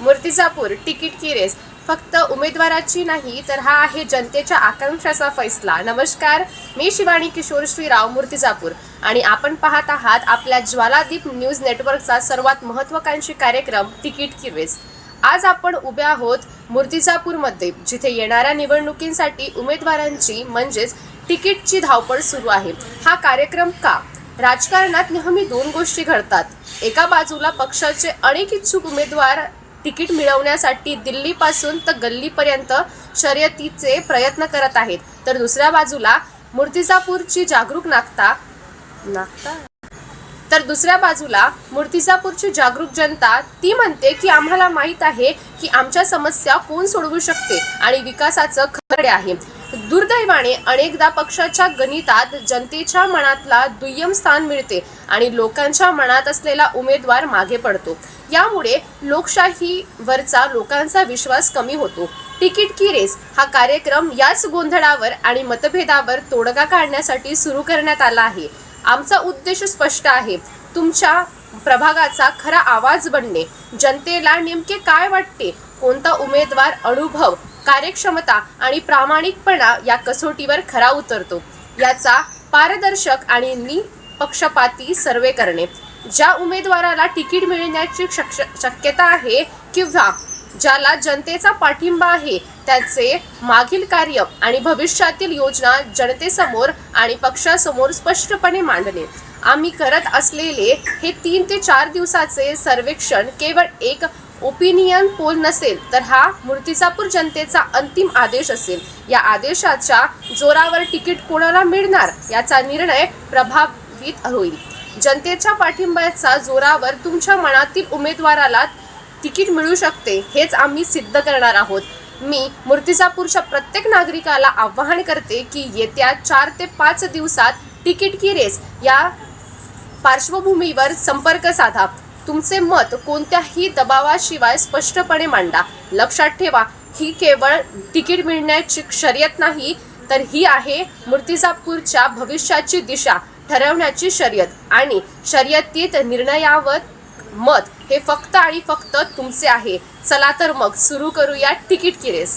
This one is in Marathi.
मूर्तिजापूर तिकीट की रेस. फक्त उमेदवाराची नाही तर हा आहे जनतेच्या आकांक्षाचा फैसला. नमस्कार मी शिवानी किशोर श्रीराव मूर्तिजापूर. आणि आपण पाहत आहात आपल्या ज्वालादीप न्यूज नेटवर्कचा सर्वात महत्वाकांक्षी कार्यक्रम तिकीट की रेस. आज आपण उभे आहोत मूर्तिजापूरमध्ये जिथे येणाऱ्या निवडणुकींसाठी उमेदवारांची म्हणजेच तिकीटची धावपळ सुरू आहे. हा कार्यक्रम का? राजकारणात नेहमी दोन गोष्टी घडतात. एका बाजूला पक्षाचे अनेक इच्छुक उमेदवार तिकीट मिळवण्यासाठी दिल्लीपासून तर गल्लीपर्यंत शर्यतीचे प्रयत्न करत आहेत. तर दुसऱ्या बाजूला मूर्तिजापूरची जागरूक नागता नागता? तर दुसऱ्या बाजूला मूर्तिजापूरची जागरूक जनता ती म्हणते की आम्हाला माहीत आहे की आमच्या समस्या कोण सोडवू शकते आणि विकासाचं खरडे आहे. दुर्दैवाने अनेकदा पक्षाच्या गणितात जनतेच्या मनातला दुय्यम स्थान मिळते आणि लोकांच्या मनात असलेला उमेदवार मागे पडतो. यामुळे लोकशाहीवरचा लोकांचा विश्वास कमी होतो. तिकीट की रेस हा कार्यक्रम याच गोंधळावर आणि मतभेदावर तोडगा काढण्यासाठी सुरू करण्यात आला आहे. आमचा उद्देश स्पष्ट आहे. तुमच्या प्रभागाचा खरा आवाज बनणे. जनतेला नेमके काय वाटते? कोणता उमेदवार अनुभव कार्यक्षमता आणि प्रामाणिकपणा या कसोटीवर खरा उतरतो. याचा पारदर्शक आणि निपक्षपाती सर्वे करणे. ज्या उमेदवाराला तिकीट मिळण्याची शक्यता आहे किंवा ज्याला जनतेचा पाठिंबा आहे त्याचे मागील कार्य आणि भविष्यातील योजना जनतेसमोर आणि पक्षासमोर स्पष्टपणे मांडणे. आम्ही करत असलेले हे तीन ते चार दिवसाचे सर्वेक्षण केवळ एक ओपिनियन पोल नसेल तर हा मूर्तिजापूर जनतेचा अंतिम आदेश असेल. या आदेशाच्या जोरावर तिकीट कोणाला मिळणार याचा निर्णय प्रभावित होईल. जनतेच्या पाठिंब्याच्या जोरावर तुमच्या मनातील उमेदवाराला तिकीट मिळू शकते हेच आम्ही सिद्ध करणार आहोत. मी मूर्तिजापूरच्या प्रत्येक नागरिकाला आवाहन करते की येत्या चार ते पाच दिवसात तिकीट की रेस या पार्श्वभूमीवर संपर्क साधा. तुमचे मत कोणत्याही दबावाशिवाय स्पष्टपणे मांडा. लक्षात ठेवा ही केवळ तिकीट मिळण्याची शर्यत नाही तर ही आहे मूर्तिजापूरच्या भविष्याची दिशा ठरवण्याची शर्यत. आणि शर्यतीत निर्णयावर मत हे फक्त आणि फक्त तुमचे आहे. चला तर मग सुरू करूया तिकीट की रेस